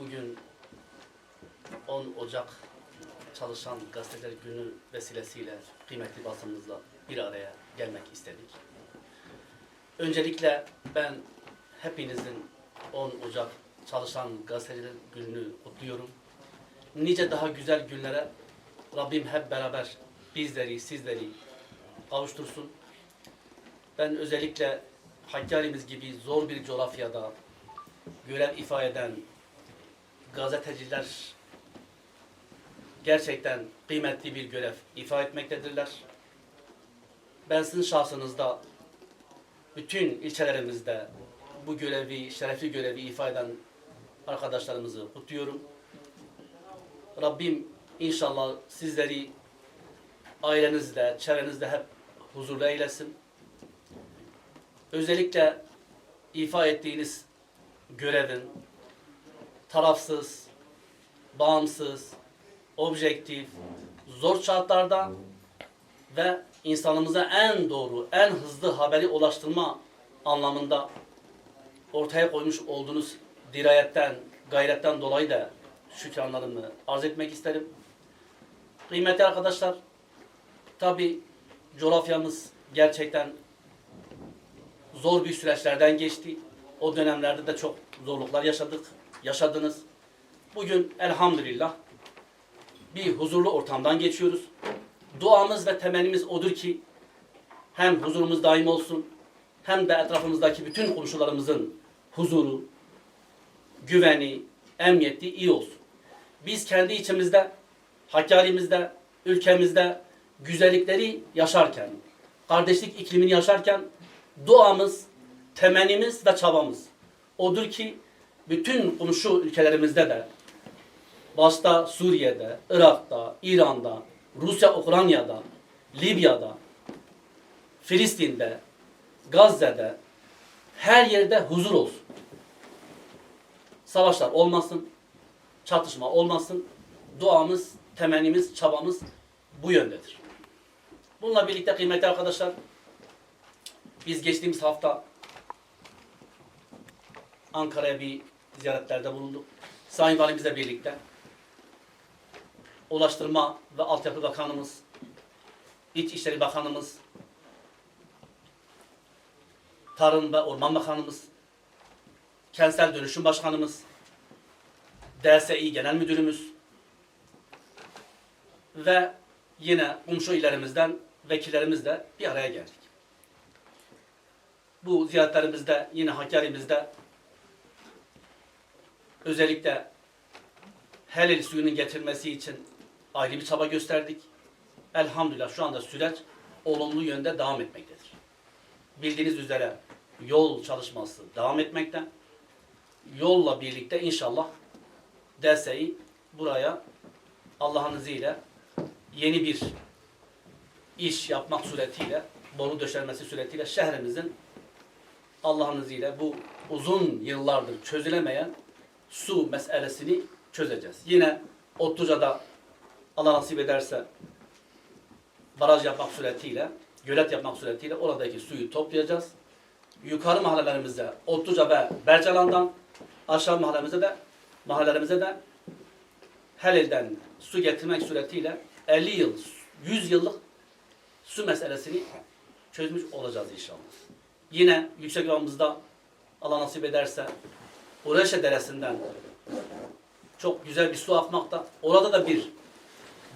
Bugün 10 Ocak Çalışan Gazeteler Günü vesilesiyle kıymetli basınımızla bir araya gelmek istedik. Öncelikle ben hepinizin 10 Ocak Çalışan Gazeteler Günü'nü kutluyorum. Nice daha güzel günlere Rabbim hep beraber bizleri, sizleri kavuştursun. Ben özellikle Hakkari'miz gibi zor bir coğrafyada görev ifa eden gazeteciler gerçekten kıymetli bir görev ifa etmektedirler. Ben sizin şahsınızda bütün ilçelerimizde bu görevi, şerefli görevi ifa eden arkadaşlarımızı kutluyorum. Rabbim inşallah sizleri ailenizle, çevrenizde hep huzurlu eylesin. Özellikle ifa ettiğiniz görevin tarafsız, bağımsız, objektif, zor şartlarda ve insanımıza en doğru, en hızlı haberi ulaştırma anlamında ortaya koymuş olduğunuz dirayetten, gayretten dolayı da şükranlarımı arz etmek isterim. Kıymetli arkadaşlar, tabi coğrafyamız gerçekten zor bir süreçlerden geçti. O dönemlerde de çok zorluklar yaşadık, yaşadınız. Bugün elhamdülillah bir huzurlu ortamdan geçiyoruz. Duamız ve temennimiz odur ki hem huzurumuz daim olsun hem de etrafımızdaki bütün komşularımızın huzuru, güveni, emniyeti iyi olsun. Biz kendi içimizde, Hakkari'mizde, ülkemizde güzellikleri yaşarken, kardeşlik iklimini yaşarken duamız, temennimiz ve çabamız odur ki bütün komşu ülkelerimizde de başta Suriye'de, Irak'ta, İran'da, Rusya, Ukrayna'da, Libya'da, Filistin'de, Gazze'de her yerde huzur olsun. Savaşlar olmasın, çatışma olmasın. Duamız, temennimiz, çabamız bu yöndedir. Bununla birlikte kıymetli arkadaşlar, biz geçtiğimiz hafta Ankara'ya bir ziyaretlerde bulunduk. Sayın Valimizle birlikte Ulaştırma ve Altyapı Bakanımız, İçişleri Bakanımız, Tarım ve Orman Bakanımız, Kentsel Dönüşüm Başkanımız, DSİ Genel Müdürümüz ve yine komşu illerimizden vekillerimizle bir araya geldik. Bu ziyaretlerimizde yine Hakkari'mizde özellikle helal suyunun getirilmesi için ayrı bir çaba gösterdik. Elhamdülillah şu anda süreç olumlu yönde devam etmektedir. Bildiğiniz üzere yol çalışması devam etmekte. Yolla birlikte inşallah DSİ buraya Allah'ın izniyle yeni bir iş yapmak suretiyle, boru döşenmesi suretiyle şehrimizin Allah'ın izniyle bu uzun yıllardır çözülemeyen su meselesini çözeceğiz. Yine Otluca'da Allah nasip ederse baraj yapmak suretiyle, gölet yapmak suretiyle oradaki suyu toplayacağız. Yukarı mahallelerimize Otluca ve Bercalan'dan aşağı mahallemize de mahallelerimize de Helil'den su getirmek suretiyle 50 yıl, 100 yıllık su meselesini çözmüş olacağız inşallah. Yine yüksek ovamızda Allah nasip ederse Ureşe Deresi'nden çok güzel bir su akmakta. Orada da bir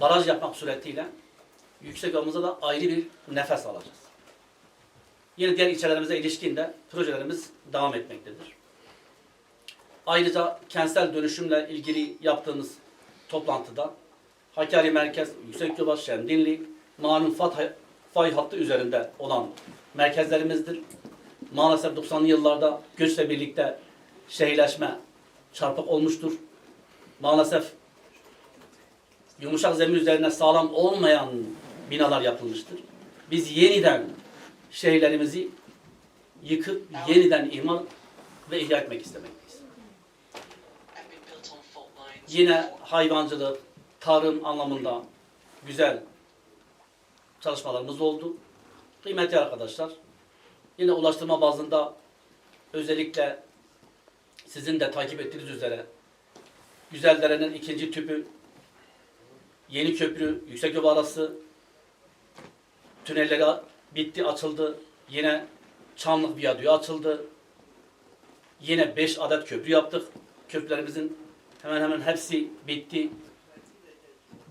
baraj yapmak suretiyle yüksek ovamızda da ayrı bir nefes alacağız. Yine diğer ilçelerimize ilişkin de projelerimiz devam etmektedir. Ayrıca kentsel dönüşümle ilgili yaptığımız toplantıda Hakkari Merkez, Yüksekçoba, Şemdinli, malum fay, fay hattı üzerinde olan merkezlerimizdir. Maalesef 90'lı yıllarda göçle birlikte şehirleşme çarpık olmuştur. Maalesef yumuşak zemin üzerine sağlam olmayan binalar yapılmıştır. Biz yeniden şehirlerimizi yıkıp yeniden imar ve ihya etmek istemekteyiz. Yine hayvancılık, tarım anlamında güzel çalışmalarımız oldu. Kıymetli arkadaşlar, yine ulaştırma bazında özellikle sizin de takip ettiğiniz üzere Güzeldere'nin ikinci tüpü, Yeni Köprü, Yüksekova arası tünelleri bitti, açıldı. Yine Çamlık Viyadüğü açıldı. Yine 5 adet köprü yaptık. Köprülerimizin hemen hemen hepsi bitti.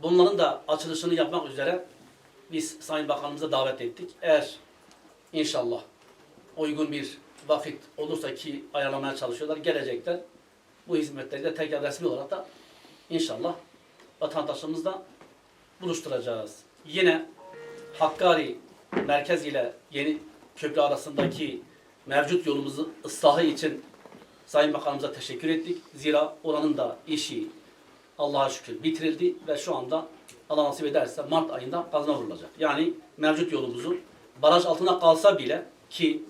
Bunların da açılışını yapmak üzere biz Sayın Bakanımıza davet ettik. Eğer inşallah uygun bir vakit olursa ki ayarlamaya çalışıyorlar, gelecekler bu hizmetleri de tekrar resmi olarak da inşallah vatandaşımızla buluşturacağız. Yine Hakkari merkez ile yeni köprü arasındaki mevcut yolumuzu ıslahı için Sayın Bakanımıza teşekkür ettik. Zira oranın da işi Allah'a şükür bitirildi ve şu anda Allah nasip ederse Mart ayında gazına vurulacak. Yani mevcut yolumuzu baraj altına kalsa bile ki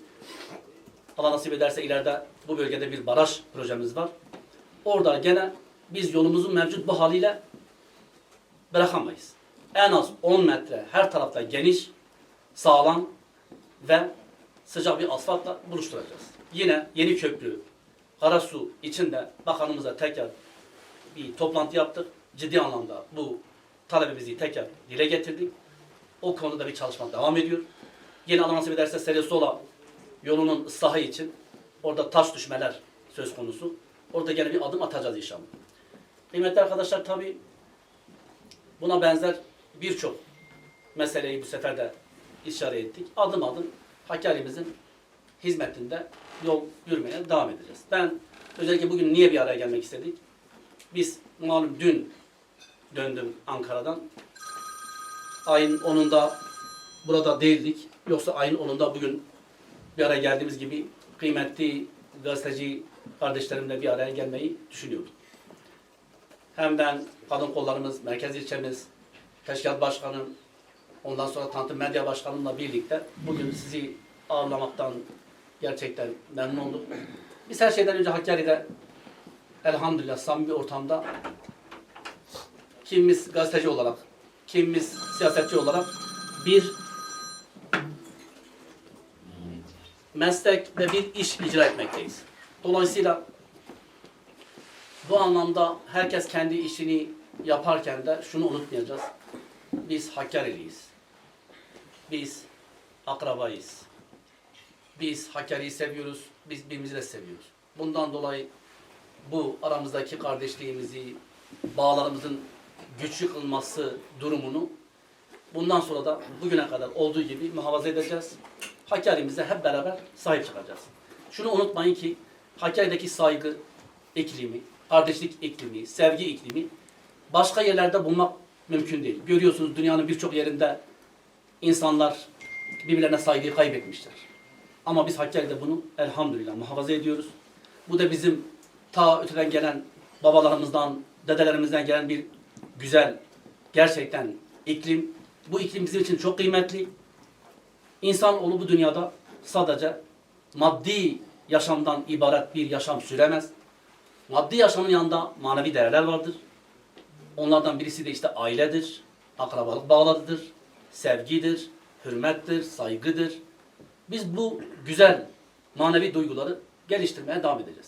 Allah nasip ederse ileride bu bölgede bir baraj projemiz var. Orada gene biz yolumuzu mevcut bu haliyle bırakamayız. En az 10 metre her tarafta geniş, sağlam ve sıcak bir asfaltla buluşturacağız. Yine yeni köprü, Karasu içinde bakanımıza tekrar bir toplantı yaptık. Ciddi anlamda bu talebimizi tekrar dile getirdik. O konuda bir çalışma devam ediyor. Yine Allah nasip ederse Selesola yolunun ıslahı için orada taş düşmeler söz konusu. Orada gene bir adım atacağız inşallah. Kıymetli arkadaşlar tabi buna benzer birçok meseleyi bu sefer de işaret ettik. Adım adım Hakkari'mizin hizmetinde yol yürümeye devam edeceğiz. Ben özellikle bugün niye bir araya gelmek istedik? Biz malum dün döndüm Ankara'dan. Ayın 10'unda burada değildik. Yoksa ayın 10'unda bugün bir araya geldiğimiz gibi kıymetli gazeteci kardeşlerimle bir araya gelmeyi düşünüyordum. Hem ben kadın kollarımız, merkez ilçemiz, teşkilat başkanım, ondan sonra Tanıtım Medya Başkanımla birlikte bugün sizi ağırlamaktan gerçekten memnun olduk. Biz her şeyden önce Hakkari'de elhamdülillah samimi bir ortamda kimimiz gazeteci olarak, kimimiz siyasetçi olarak bir meslek ve bir iş icra etmekteyiz. Dolayısıyla bu anlamda herkes kendi işini yaparken de şunu unutmayacağız. Biz Hakkari'liyiz. Biz akrabayız. Biz Hakkari'yi seviyoruz. Biz birbirimizi de seviyoruz. Bundan dolayı bu aramızdaki kardeşliğimizi, bağlarımızın güçlü kılması durumunu bundan sonra da bugüne kadar olduğu gibi muhafaza edeceğiz. Hakkari'mize hep beraber sahip çıkacağız. Şunu unutmayın ki Hakkari'deki saygı iklimi, kardeşlik iklimi, sevgi iklimi başka yerlerde bulmak mümkün değil. Görüyorsunuz dünyanın birçok yerinde insanlar birbirlerine saygıyı kaybetmişler. Ama biz Hakkari'de bunu elhamdülillah muhafaza ediyoruz. Bu da bizim ta öteden gelen babalarımızdan, dedelerimizden gelen bir güzel, gerçekten iklim. Bu iklim bizim için çok kıymetli. İnsanoğlu bu dünyada sadece maddi yaşamdan ibaret bir yaşam süremez. Maddi yaşamın yanında manevi değerler vardır. Onlardan birisi de işte ailedir, akrabalık bağlarıdır, sevgidir, hürmettir, saygıdır. Biz bu güzel manevi duyguları geliştirmeye devam edeceğiz.